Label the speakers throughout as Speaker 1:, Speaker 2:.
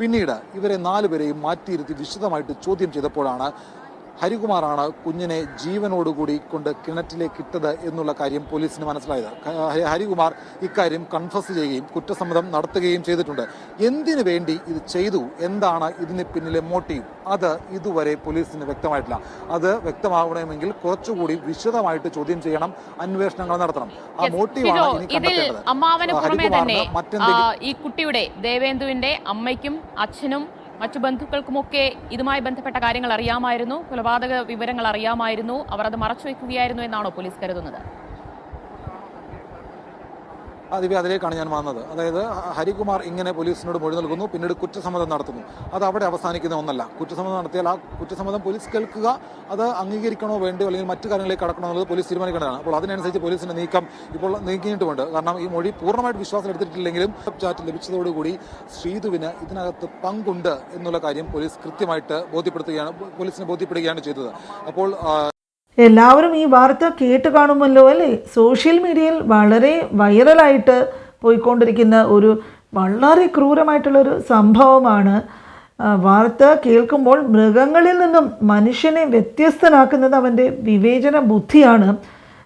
Speaker 1: പിന്നീട് ഇവരെ നാലുപേരെയും മാറ്റിയിരുത്തി വിശദമായിട്ട് ചോദ്യം ചെയ്തപ്പോഴാണ് ഹരികുമാറാണ് കുഞ്ഞിനെ ജീവനോടുകൂടി കൊണ്ട് കിണറ്റിലേക്ക് ഇട്ടത് എന്നുള്ള കാര്യം പോലീസിന് മനസ്സിലായത്. ഹരികുമാർ ഇക്കാര്യം കൺഫസ് ചെയ്യുകയും കുറ്റസമ്മതം നടത്തുകയും ചെയ്തിട്ടുണ്ട്. എന്തിനു വേണ്ടി ഇത് ചെയ്തു? എന്താണ് ഇതിന് പിന്നിലെ മോട്ടീവ് അത് ഇതുവരെ പോലീസിന് വ്യക്തമായിട്ടില്ല. അത് വ്യക്തമാവണമെങ്കിൽ കുറച്ചുകൂടി വിശദമായിട്ട് ചോദ്യം ചെയ്യണം അന്വേഷണങ്ങൾ നടത്തണം. ആ മോട്ടീവാണ് ഇനി കണ്ടെത്തേണ്ടത്. ഹരികുമാറിന് മറ്റെന്തെങ്കിലും
Speaker 2: ഈ കുട്ടിയുടെ ദേവേന്ദുവിന്റെ അമ്മയ്ക്കും അച്ഛനും മറ്റു ബന്ധുക്കൾക്കുമൊക്കെ ഇതുമായി ബന്ധപ്പെട്ട കാര്യങ്ങൾ അറിയാമായിരുന്നു. കൊലപാതക വിവരങ്ങൾ അറിയാമായിരുന്നു. അവർ അത് മറച്ചു വയ്ക്കുകയായിരുന്നു എന്നാണോ പോലീസ് കരുതുന്നത്?
Speaker 1: ദിവ്യ അതിലേക്കാണ് ഞാൻ വന്നത്. അതായത് ഹരികുമാർ ഇങ്ങനെ പോലീസിനോട് മൊഴി നൽകുന്നു പിന്നീട് കുറ്റസമ്മതം നടത്തുന്നു. അത് അവിടെ അവസാനിക്കുന്ന ഒന്നല്ല. കുറ്റസമ്മതം നടത്തിയാൽ ആ കുറ്റസമ്മതം പോലീസ് കേൾക്കുക അത് അംഗീകരിക്കണോ വേണ്ടോ അല്ലെങ്കിൽ മറ്റു കാര്യങ്ങളിലേക്ക് കടക്കണോ എന്നുള്ളത് പോലീസ് തീരുമാനിക്കേണ്ടതാണ്. അപ്പോൾ അതിനനുസരിച്ച് പോലീസിന്റെ നീക്കം ഇപ്പോൾ നീക്കിയിട്ടുമുണ്ട് കാരണം ഈ മൊഴി പൂർണമായിട്ട് വിശ്വാസം എടുത്തിട്ടില്ലെങ്കിലും ചാറ്റ് ലഭിച്ചതോടുകൂടി ശ്രീധുവിന് ഇതിനകത്ത് പങ്കുണ്ട് എന്നുള്ള കാര്യം പോലീസ് കൃത്യമായിട്ട് ബോധ്യപ്പെടുത്തുകയാണ് പോലീസിനെ ബോധ്യപ്പെടുകയാണ് ചെയ്തത്. അപ്പോൾ
Speaker 3: എല്ലാവരും ഈ വാർത്ത കേട്ട് കാണുമല്ലോ അല്ലേ? സോഷ്യൽ മീഡിയയിൽ വളരെ വൈറലായിട്ട് പോയിക്കൊണ്ടിരിക്കുന്ന ഒരു വളരെ ക്രൂരമായിട്ടുള്ളൊരു സംഭവമാണ് വാർത്ത കേൾക്കുമ്പോൾ മൃഗങ്ങളിൽ നിന്നും മനുഷ്യനെ വ്യത്യസ്തനാക്കുന്നത് അവന്റെ വിവേചന ബുദ്ധിയാണ്.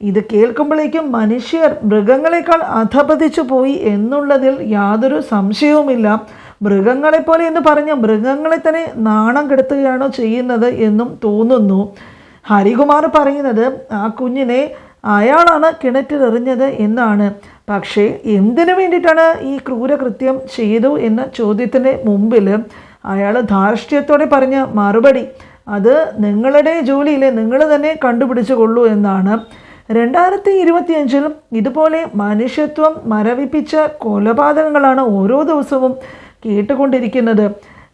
Speaker 3: ഇത് കേൾക്കുമ്പോഴേക്കും മനുഷ്യർ മൃഗങ്ങളെക്കാൾ അധപതിച്ചു പോയി എന്നുള്ളതിൽ യാതൊരു സംശയവുമില്ല. മൃഗങ്ങളെപ്പോലെ എന്ന് പറഞ്ഞ് മൃഗങ്ങളെ തന്നെ നാണം കെടുത്തുകയാണോ ചെയ്യുന്നത് എന്നും തോന്നുന്നു. ഹരികുമാർ പറയുന്നത് ആ കുഞ്ഞിനെ അയാളാണ് കിണറ്റിലെറിഞ്ഞത് എന്നാണ്. പക്ഷേ എന്തിനു വേണ്ടിയിട്ടാണ് ഈ ക്രൂരകൃത്യം ചെയ്തു എന്ന ചോദ്യത്തിന് മുമ്പിൽ അയാൾ ധാർഷ്ട്യത്തോടെ പറഞ്ഞ മറുപടി അത് നിങ്ങളുടെ ജോലിയിൽ നിങ്ങൾ തന്നെ കണ്ടുപിടിച്ചു കൊള്ളൂ എന്നാണ്. രണ്ടായിരത്തി ഇരുപത്തിയഞ്ചിൽ ഇതുപോലെ മനുഷ്യത്വം മരവിപ്പിച്ച കൊലപാതകങ്ങളാണ് ഓരോ ദിവസവും കേട്ടുകൊണ്ടിരിക്കുന്നത്.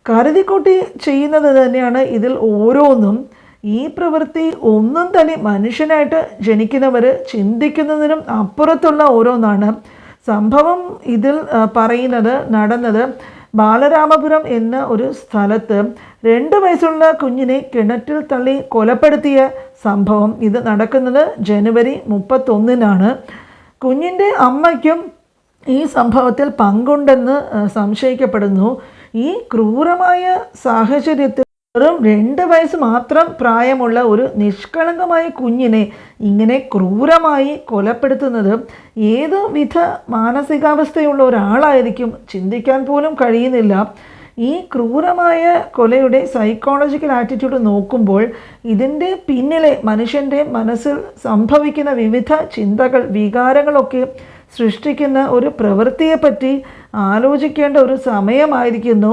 Speaker 3: കരുതിക്കൂട്ടി ചെയ്യുന്നത് തന്നെയാണ് ഇതിൽ ഓരോന്നും. ഈ പ്രവൃത്തി ഒന്നും തന്നെ മനുഷ്യനായിട്ട് ജനിക്കുന്നവർ ചിന്തിക്കുന്നതിനും അപ്പുറത്തുള്ള ഓരോന്നാണ്. സംഭവം ഇതിൽ പറയുന്നത് നടന്നത് ബാലരാമപുരം എന്ന ഒരു സ്ഥലത്ത് രണ്ട് വയസ്സുള്ള കുഞ്ഞിനെ കിണറ്റിൽ തള്ളി കൊലപ്പെടുത്തിയ സംഭവം ഇത് നടക്കുന്നത് ജനുവരി മുപ്പത്തൊന്നിനാണ്. കുഞ്ഞിന്റെ അമ്മയ്ക്കും ഈ സംഭവത്തിൽ പങ്കുണ്ടെന്ന് സംശയിക്കപ്പെടുന്നു. ഈ ക്രൂരമായ സാഹചര്യത്തിൽ വെറും രണ്ട് വയസ്സ് മാത്രം പ്രായമുള്ള ഒരു നിഷ്കളങ്കമായ കുഞ്ഞിനെ ഇങ്ങനെ ക്രൂരമായി കൊലപ്പെടുത്തുന്നത് ഏത് വിധ മാനസികാവസ്ഥയുള്ള ഒരാളായിരിക്കും ചിന്തിക്കാൻ പോലും കഴിയുന്നില്ല. ഈ ക്രൂരമായ കൊലയുടെ സൈക്കോളജിക്കൽ ആറ്റിറ്റ്യൂഡ് നോക്കുമ്പോൾ ഇതിന്റെ പിന്നിലെ മനുഷ്യന്റെ മനസ്സിൽ സംഭവിക്കുന്ന വിവിധ ചിന്തകൾ വികാരങ്ങളൊക്കെ സൃഷ്ടിക്കുന്ന ഒരു പ്രവൃത്തിയെപ്പറ്റി ആലോചിക്കേണ്ട ഒരു സമയമായിരിക്കുന്നു.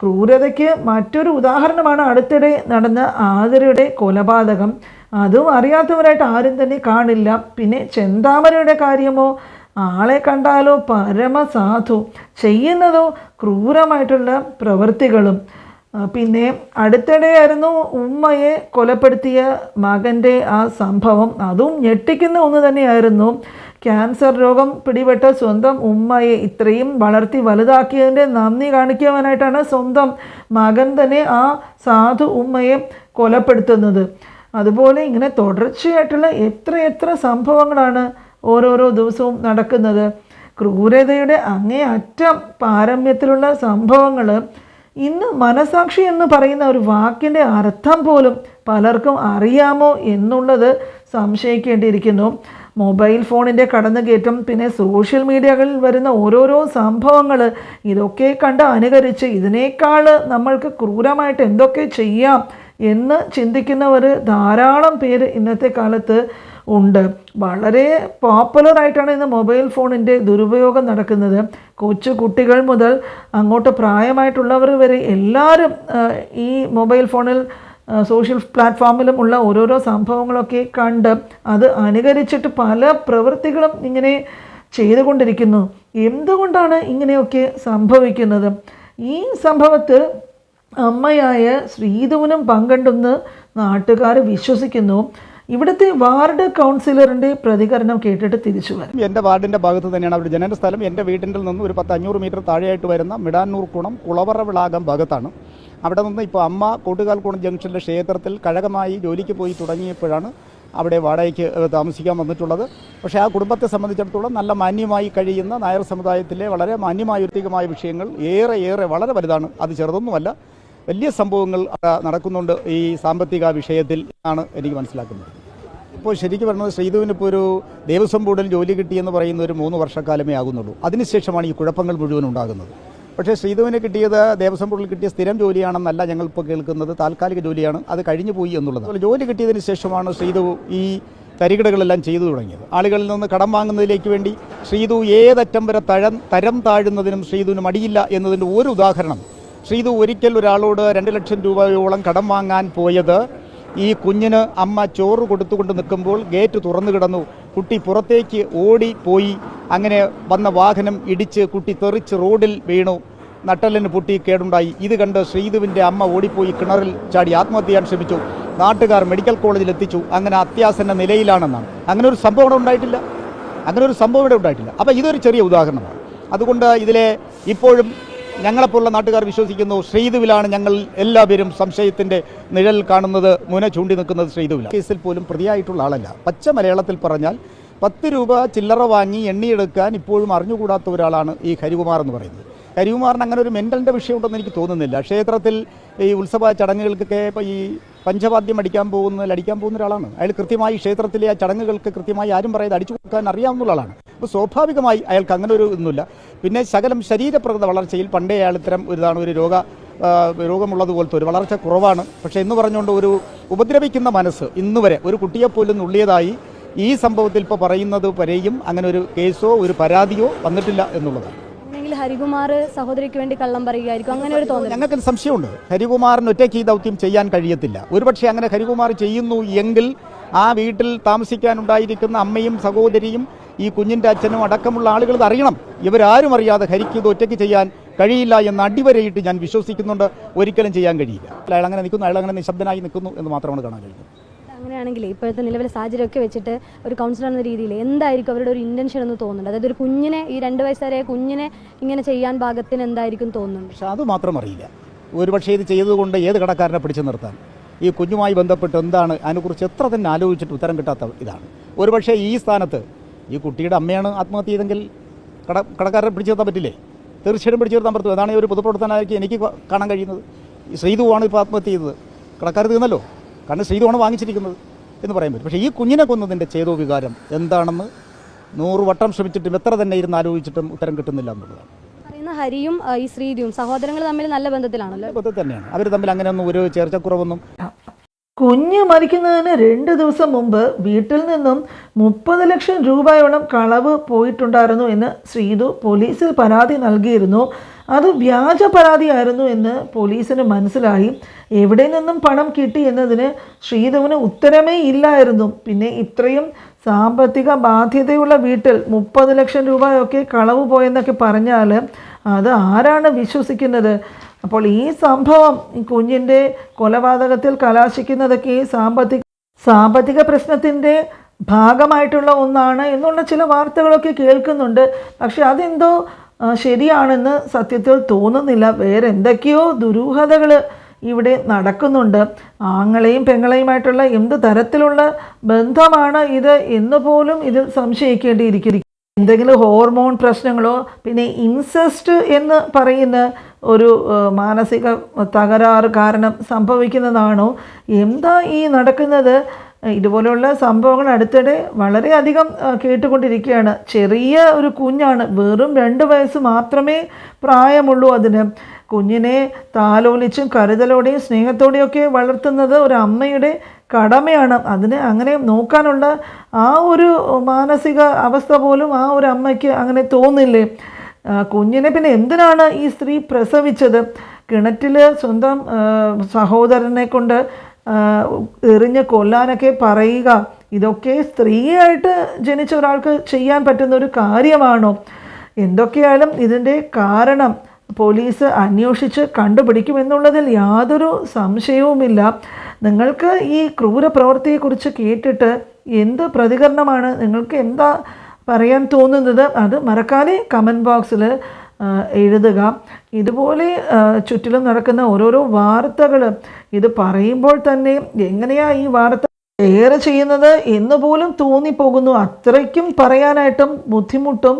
Speaker 3: ക്രൂരതയ്ക്ക് മറ്റൊരു ഉദാഹരണമാണ് അടുത്തിടെ നടന്ന ആതിരയുടെ കൊലപാതകം. അതും അറിയാത്തവരായിട്ട് ആരും തന്നെ കാണില്ല. പിന്നെ ചെന്താമരയുടെ കാര്യമോ? ആളെ കണ്ടാലോ പരമസാധു. ചെയ്യുന്നതോ ക്രൂരമായിട്ടുള്ള പ്രവൃത്തികളും. പിന്നെ അടുത്തിടെയായിരുന്നു ഉമ്മയെ കൊലപ്പെടുത്തിയ മകന്റെ ആ സംഭവം. അതും ഞെട്ടിക്കുന്ന ഒന്ന് തന്നെയായിരുന്നു. ക്യാൻസർ രോഗം പിടിപെട്ട സ്വന്തം ഉമ്മയെ ഇത്രയും വളർത്തി വലുതാക്കിയതിന്റെ നന്ദി കാണിക്കുവാനായിട്ടാണ് സ്വന്തം മകൻ തന്നെ ആ സാധു ഉമ്മയെ കൊലപ്പെടുത്തുന്നത്. അതുപോലെ ഇങ്ങനെ തുടർച്ചയായിട്ടുള്ള എത്ര എത്ര സംഭവങ്ങളാണ് ഓരോരോ ദിവസവും നടക്കുന്നത്. ക്രൂരതയുടെ അങ്ങേയറ്റം പാരമ്യത്തിലുള്ള സംഭവങ്ങൾ ഇന്ന് മനസാക്ഷി എന്ന് പറയുന്ന ഒരു വാക്കിന്റെ അർത്ഥം പോലും പലർക്കും അറിയാമോ എന്നുള്ളത് സംശയിക്കേണ്ടിയിരിക്കുന്നു. മൊബൈൽ ഫോണിന്റെ കടന്നുകയറ്റം പിന്നെ സോഷ്യൽ മീഡിയകളിൽ വരുന്ന ഓരോരോ സംഭവങ്ങൾ ഇതൊക്കെ കണ്ട് അനുകരിച്ച് ഇതിനേക്കാൾ നമ്മൾക്ക് ക്രൂരമായിട്ട് എന്തൊക്കെ ചെയ്യാം എന്ന് ചിന്തിക്കുന്നവർ ധാരാളം പേര് ഇന്നത്തെ കാലത്ത് ഉണ്ട്. വളരെ പോപ്പുലറായിട്ടാണ് ഇന്ന് മൊബൈൽ ഫോണിന്റെ ദുരുപയോഗം നടക്കുന്നത്. കൊച്ചു കുട്ടികൾ മുതൽ അങ്ങോട്ട് പ്രായമായിട്ടുള്ളവർ വരെ എല്ലാവരും ഈ മൊബൈൽ ഫോണിൽ സോഷ്യൽ പ്ലാറ്റ്ഫോമിലും ഉള്ള ഓരോരോ സംഭവങ്ങളൊക്കെ കണ്ട് അത് അനുകരിച്ചിട്ട് പല പ്രവൃത്തികളും ഇങ്ങനെ ചെയ്തുകൊണ്ടിരിക്കുന്നു. എന്തുകൊണ്ടാണ് ഇങ്ങനെയൊക്കെ സംഭവിക്കുന്നത്? ഈ സംഭവത്തിൽ അമ്മയായ ശ്രീധുവിനും പങ്കുണ്ടെന്ന് നാട്ടുകാർ വിശ്വസിക്കുന്നു. ഇവിടുത്തെ വാർഡ് കൗൺസിലറിന്റെ പ്രതികരണം കേട്ടിട്ട് തിരിച്ചു വരും.
Speaker 4: എന്റെ വാർഡിന്റെ ഭാഗത്ത് തന്നെയാണ് അവരുടെ ജനന സ്ഥലം. എന്റെ വീട്ടിന്റെ നിന്ന് ഒരു പത്ത് അഞ്ഞൂറ് മീറ്റർ താഴെയായിട്ട് വരുന്ന മിടാന്നൂർ കുണം കുളവറ വിളാകം ഭാഗത്താണ്. അവിടെ നിന്ന് ഇപ്പോൾ അമ്മ കോട്ടുകാൽക്കുളം ജംഗ്ഷനിലെ ക്ഷേത്രത്തിൽ കഴകമായി ജോലിക്ക് പോയി തുടങ്ങിയപ്പോഴാണ് അവിടെ വാടകയ്ക്ക് താമസിക്കാൻ വന്നിട്ടുള്ളത്. പക്ഷേ ആ കുടുംബത്തെ സംബന്ധിച്ചിടത്തോളം നല്ല മാന്യമായി കഴിയുന്ന നായർ സമുദായത്തിലെ വളരെ മാന്യമായ വ്യക്തികമായ വിഷയങ്ങൾ ഏറെ ഏറെ വളരെ വലുതാണ്. അത് ചെറുതൊന്നുമല്ല. വലിയ സംഭവങ്ങൾ നടക്കുന്നുണ്ട് ഈ സാമ്പത്തിക വിഷയത്തിൽ ആണ് എനിക്ക് മനസ്സിലാക്കുന്നത്. ഇപ്പോൾ ശരിക്കും പറഞ്ഞത് ശ്രീധുവിന് ഇപ്പോൾ ഒരു ദേവസ്വം ബോർഡിൽ ജോലി കിട്ടിയെന്ന് പറയുന്ന ഒരു മൂന്ന് വർഷക്കാലമേ ആകുന്നുള്ളൂ. അതിനുശേഷമാണ് ഈ കുഴപ്പങ്ങൾ മുഴുവൻ ഉണ്ടാകുന്നത്. പക്ഷേ ശ്രീധുവിന് കിട്ടിയത് ദേവസ്വം ബോർഡിൽ കിട്ടിയ സ്ഥിരം ജോലിയാണെന്നല്ല ഞങ്ങൾ ഇപ്പോൾ കേൾക്കുന്നത്. താൽക്കാലിക ജോലിയാണ്. അത് കഴിഞ്ഞു പോയി എന്നുള്ളത് അതുപോലെ ജോലി കിട്ടിയതിന് ശേഷമാണ് ശ്രീധു ഈ തരികിടകളെല്ലാം ചെയ്തു തുടങ്ങിയത്. ആളുകളിൽ നിന്ന് കടം വാങ്ങുന്നതിലേക്ക് വേണ്ടി ശ്രീധു ഏതറ്റം വരെ തഴം തരം താഴുന്നതിനും ശ്രീധുവിന് മടിയില്ല എന്നതിന്റെ ഒരു ഉദാഹരണം. ശ്രീധു ഒരിക്കൽ ഒരാളോട് രണ്ട് ലക്ഷം രൂപയോളം കടം വാങ്ങാൻ പോയത് ഈ കുഞ്ഞിന് അമ്മ ചോറ് കൊടുത്തുകൊണ്ട് നിൽക്കുമ്പോൾ ഗേറ്റ് തുറന്നു കിടന്നു. കുട്ടി പുറത്തേക്ക് ഓടി പോയി. അങ്ങനെ വന്ന വാഹനം ഇടിച്ച് കുട്ടി തെറിച്ച് റോഡിൽ വീണു. നട്ടലിന് പൊട്ടി കേടുണ്ടായി. ഇത് കണ്ട് ശ്രീധുവിന്റെ അമ്മ ഓടിപ്പോയി കിണറിൽ ചാടി ആത്മഹത്യ ചെയ്യാൻ ശ്രമിച്ചു. നാട്ടുകാർ മെഡിക്കൽ കോളേജിൽ എത്തിച്ചു. അങ്ങനെ അത്യാസന്ന നിലയിലാണെന്നാണ്. അങ്ങനെ ഒരു സംഭവം ഇവിടെ ഉണ്ടായിട്ടില്ല. അങ്ങനെ ഒരു സംഭവം ഇവിടെ ഉണ്ടായിട്ടില്ല. അപ്പോൾ ഇതൊരു ചെറിയ ഉദാഹരണമാണ്. അതുകൊണ്ട് ഇതിലെ ഇപ്പോഴും ഞങ്ങളെപ്പോലുള്ള നാട്ടുകാർ വിശ്വസിക്കുന്നു. ശ്രീധുവിലാണ് ഞങ്ങൾ എല്ലാവരും സംശയത്തിന്റെ നിഴൽ കാണുന്നത് മുന ചൂണ്ടി നിൽക്കുന്നത് ശ്രീധുവിലാണ് കേസിൽ പോലും പ്രതിയായിട്ടുള്ള ആളല്ല. പച്ച മലയാളത്തിൽ പറഞ്ഞാൽ പത്ത് രൂപ ചില്ലറ വാങ്ങി എണ്ണിയെടുക്കാൻ ഇപ്പോഴും അറിഞ്ഞുകൂടാത്ത ഒരാളാണ് ഈ ഹരികുമാർ എന്ന് പറയുന്നത്. ഹരികുമാറിന് അങ്ങനെ ഒരു മെന്റലിന്റെ വിഷയമുണ്ടെന്ന് എനിക്ക് തോന്നുന്നില്ല. ക്ഷേത്രത്തിൽ ഈ ഉത്സവ ചടങ്ങുകൾക്കൊക്കെ ഈ പഞ്ചവാദ്യം അടിക്കാൻ പോകുന്ന അടിക്കാൻ പോകുന്ന ഒരാളാണ്. അയാൾ കൃത്യമായി ക്ഷേത്രത്തിലെ ആ ചടങ്ങുകൾക്ക് കൃത്യമായി ആരും പറയാതെ അടിച്ചു കൊടുക്കാൻ അറിയാവുന്ന ഒരാളാണ്. അപ്പോൾ സ്വാഭാവികമായി അയാൾക്ക് അങ്ങനെ ഒരു ഇതൊന്നുമില്ല. പിന്നെ ശകലം ശരീരപ്രകൃത വളർച്ചയിൽ പണ്ടേ അയാൾ ഇത്തരം ഒരു ഇതാണ് ഒരു രോഗ രോഗമുള്ളതുപോലത്തെ രോഗമുള്ളത് പോലത്തെ ഒരു വളർച്ച കുറവാണ്. പക്ഷേ എന്ന് പറഞ്ഞുകൊണ്ട് ഒരു ഉപദ്രവിക്കുന്ന മനസ്സ് ഇന്നുവരെ ഒരു കുട്ടിയെപ്പോലും നുള്ളിയതായി ഈ സംഭവത്തിൽ ഇപ്പോൾ പറയുന്നത് വരെയും അങ്ങനെ ഒരു കേസോ ഒരു പരാതിയോ വന്നിട്ടില്ല എന്നുള്ളതാണ്.
Speaker 5: ഹരികുമാർ സഹോദരിക്ക് വേണ്ടി കള്ളം പറയുകയായിരിക്കും. അങ്ങനെ ഒരു തോന്നുന്നു
Speaker 4: ഞങ്ങൾക്ക് സംശയമുണ്ട്. ഹരികുമാറിന് ഒറ്റയ്ക്ക് ഈ ദൗത്യം ചെയ്യാൻ കഴിയത്തില്ല. ഒരുപക്ഷെ അങ്ങനെ ഹരികുമാർ ചെയ്യുന്നു എങ്കിൽ ആ വീട്ടിൽ താമസിക്കാനുണ്ടായിരിക്കുന്ന അമ്മയും സഹോദരിയും ഈ കുഞ്ഞിന്റെ അച്ഛനും അടക്കമുള്ള ആളുകൾ അറിയണം. ഇവരാരും അറിയാതെ ഹരിക്ക് ഇത് ഒറ്റയ്ക്ക് ചെയ്യാൻ കഴിയില്ല എന്ന് അടിവരയിട്ട് ഞാൻ വിശ്വസിക്കുന്നുണ്ട്. ഒരിക്കലും ചെയ്യാൻ കഴിയില്ല. അയാൾ അങ്ങനെ നിൽക്കുന്നു. അയാൾ അങ്ങനെ നിശബ്ദനായി നിൽക്കുന്നു എന്ന് മാത്രമാണ് കാണാൻ കഴിയുന്നത്.
Speaker 5: അങ്ങനെയാണെങ്കിൽ ഇപ്പോഴത്തെ നിലവിലെ സാഹചര്യമൊക്കെ വെച്ചിട്ട് ഒരു കൗൺസിലർ എന്ന രീതിയിൽ എന്തായിരിക്കും അവരുടെ ഒരു ഇന്റൻഷൻ എന്ന് തോന്നുന്നുണ്ട്? അതായത് ഒരു കുഞ്ഞിനെ ഈ രണ്ട് വയസ്സുകാരെ കുഞ്ഞിനെ ഇങ്ങനെ ചെയ്യാൻ ഭാഗത്തിന് എന്തായിരിക്കും തോന്നുന്നുണ്ട്?
Speaker 4: പക്ഷെ അത് മാത്രം അറിയില്ല. ഒരുപക്ഷെ ഇത് ചെയ്തുകൊണ്ട് ഏത് കടക്കാരനെ പിടിച്ചു നിർത്താൻ? ഈ കുഞ്ഞുമായി ബന്ധപ്പെട്ട് എന്താണ്? അതിനെക്കുറിച്ച് എത്ര തന്നെ ആലോചിച്ചിട്ട് ഉത്തരം കിട്ടാത്ത ഇതാണ്. ഒരുപക്ഷെ ഈ സ്ഥാനത്ത് ഈ കുട്ടിയുടെ അമ്മയാണ് ആത്മഹത്യ ചെയ്തെങ്കിൽ കട കടക്കാരനെ പിടിച്ചു നിർത്താൻ പറ്റില്ലേ? തീർച്ചയായിട്ടും പിടിച്ചു നിർത്താൻ പറ്റും അതാണ് ഒരു പൊതുപ്രവർത്തനമായിരിക്കും എനിക്ക് കാണാൻ കഴിയുന്നത്. ശ്രീതുവാണ് ഇപ്പോൾ ആത്മഹത്യ ചെയ്തത്. കടക്കാർ തീർന്നല്ലോ? കാരണം ശ്രീതുവാണ് വാങ്ങിച്ചിരിക്കുന്നത് എന്ന് പറയാൻ പറ്റും. പക്ഷേ ഈ കുഞ്ഞിനെ കൊന്നതിന്റെ ചേതോ വികാരം എന്താണെന്ന് നൂറ് വട്ടം ശ്രമിച്ചിട്ടും എത്ര തന്നെ ഇരുന്ന് ആലോചിച്ചിട്ടും ഉത്തരം കിട്ടുന്നില്ല എന്നുള്ളതാണ്.
Speaker 5: പറയുന്ന ഹരിയും ഈ ശ്രീതിയും സഹോദരങ്ങൾ തമ്മിൽ നല്ല ബന്ധത്തിലാണല്ലോ
Speaker 4: ബന്ധത്തിൽ തന്നെയാണ്. അവർ തമ്മിൽ അങ്ങനെയൊന്നും ഒരു ചേർച്ചക്കുറവൊന്നും
Speaker 3: കുഞ്ഞ് മരിക്കുന്നതിന് രണ്ട് ദിവസം മുമ്പ് വീട്ടിൽ നിന്നും മുപ്പത് ലക്ഷം രൂപയോളം കളവ് പോയിട്ടുണ്ടായിരുന്നു എന്ന് ശ്രീതു പോലീസിൽ പരാതി നൽകിയിരുന്നു. അത് വ്യാജ പരാതിയായിരുന്നു എന്ന് പോലീസിന് മനസ്സിലായി. എവിടെ നിന്നും പണം കിട്ടി എന്നതിന് ശ്രീധുവിന് ഉത്തരമേ ഇല്ലായിരുന്നു. പിന്നെ ഇത്രയും സാമ്പത്തിക ബാധ്യതയുള്ള വീട്ടിൽ മുപ്പത് ലക്ഷം രൂപയൊക്കെ കളവ് പോയെന്നൊക്കെ പറഞ്ഞാൽ അത് ആരാണ് വിശ്വസിക്കുന്നത്? അപ്പോൾ ഈ സംഭവം കുഞ്ഞിന്റെ കൊലപാതകത്തിൽ കലാശിക്കുന്നതൊക്കെ ഈ സാമ്പത്തിക സാമ്പത്തിക പ്രശ്നത്തിന്റെ ഭാഗമായിട്ടുള്ള ഒന്നാണ് എന്നുള്ള ചില വാർത്തകളൊക്കെ കേൾക്കുന്നുണ്ട്. പക്ഷെ അതെന്തോ ശരിയാണെന്ന് സത്യത്തിൽ തോന്നുന്നില്ല. വേറെ എന്തൊക്കെയോ ദുരൂഹതകൾ ഇവിടെ നടക്കുന്നുണ്ട്. ആങ്ങളെയും പെങ്ങളെയുമായിട്ടുള്ള എന്ത് തരത്തിലുള്ള ബന്ധമാണ് ഇത് എന്ന് പോലും ഇതിൽ സംശയിക്കേണ്ടിയിരിക്കുന്നു. എന്തെങ്കിലും ഹോർമോൺ പ്രശ്നങ്ങളോ പിന്നെ ഇൻസെസ്റ്റ് എന്ന് പറയുന്ന ഒരു മാനസിക തകരാറ് കാരണം സംഭവിക്കുന്നതാണോ? എന്താ ഈ നടക്കുന്നത്? ഇതുപോലെയുള്ള സംഭവങ്ങൾ അടുത്തിടെ വളരെയധികം കേട്ടുകൊണ്ടിരിക്കുകയാണ്. ചെറിയ ഒരു കുഞ്ഞാണ് വെറും രണ്ട് വയസ്സ് മാത്രമേ പ്രായമുള്ളൂ അതിന്. കുഞ്ഞിനെ താലോലിച്ചും കരുതലോടെയും സ്നേഹത്തോടെയൊക്കെ വളർത്തുന്നത് ഒരു അമ്മയുടെ കടമയാണ്. അതിന് അങ്ങനെ നോക്കാനുള്ള ആ ഒരു മാനസിക അവസ്ഥ പോലും ആ ഒരു അമ്മയ്ക്ക് അങ്ങനെ തോന്നില്ലേ? കുഞ്ഞിനെ പിന്നെ എന്തിനാണ് ഈ സ്ത്രീ പ്രസവിച്ചത്? കിണറ്റിൽ സ്വന്തം സഹോദരനെ കൊണ്ട് എറിഞ്ഞ് കൊല്ലാനൊക്കെ പറയുക ഇതൊക്കെ സ്ത്രീയായിട്ട് ജനിച്ച ഒരാൾക്ക് ചെയ്യാൻ പറ്റുന്ന ഒരു കാര്യമാണോ? എന്തൊക്കെയായാലും ഇതിന്റെ കാരണം പോലീസ് അന്വേഷിച്ച് കണ്ടുപിടിക്കുമെന്നുള്ളതിൽ യാതൊരു സംശയവുമില്ല. നിങ്ങൾക്ക് ഈ ക്രൂര പ്രവൃത്തിയെക്കുറിച്ച് കേട്ടിട്ട് എന്ത് പ്രതികരണമാണ് നിങ്ങൾക്ക് എന്താ പറയാൻ തോന്നുന്നത്? അത് മറക്കാതെ കമന്റ് ബോക്സിൽ എഴുതുക. ഇതുപോലെ ചുറ്റിലും നടക്കുന്ന ഓരോരോ വാർത്തകൾ ഇത് പറയുമ്പോൾ തന്നെ എങ്ങനെയാ ഈ വാർത്ത ഷെയർ ചെയ്യുന്നത് എന്ന് പോലും തോന്നിപ്പോകുന്നു. അത്രയ്ക്കും പറയാനായിട്ടും ബുദ്ധിമുട്ടും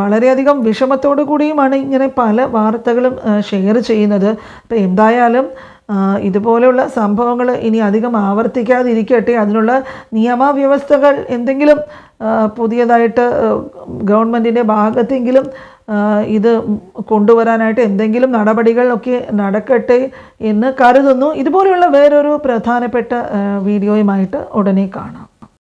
Speaker 3: വളരെയധികം വിഷമത്തോടു കൂടിയുമാണ് ഇങ്ങനെ പല വാർത്തകളും ഷെയർ ചെയ്യുന്നത്. അപ്പോൾ എന്തായാലും ഇതുപോലെയുള്ള സംഭവങ്ങൾ ഇനി അധികം ആവർത്തിക്കാതിരിക്കട്ടെ. അതിനുള്ള നിയമവ്യവസ്ഥകൾ എന്തെങ്കിലും പുതിയതായിട്ട് ഗവൺമെന്റിന്റെ ഭാഗത്തെങ്കിലും ഇത് കൊണ്ടുവരാനായിട്ട് എന്തെങ്കിലും നടപടികളൊക്കെ നടക്കട്ടെ എന്ന് കരുതുന്നു. ഇതുപോലെയുള്ള വേറൊരു പ്രധാനപ്പെട്ട വീഡിയോയുമായിട്ട് ഉടനെ കാണാം.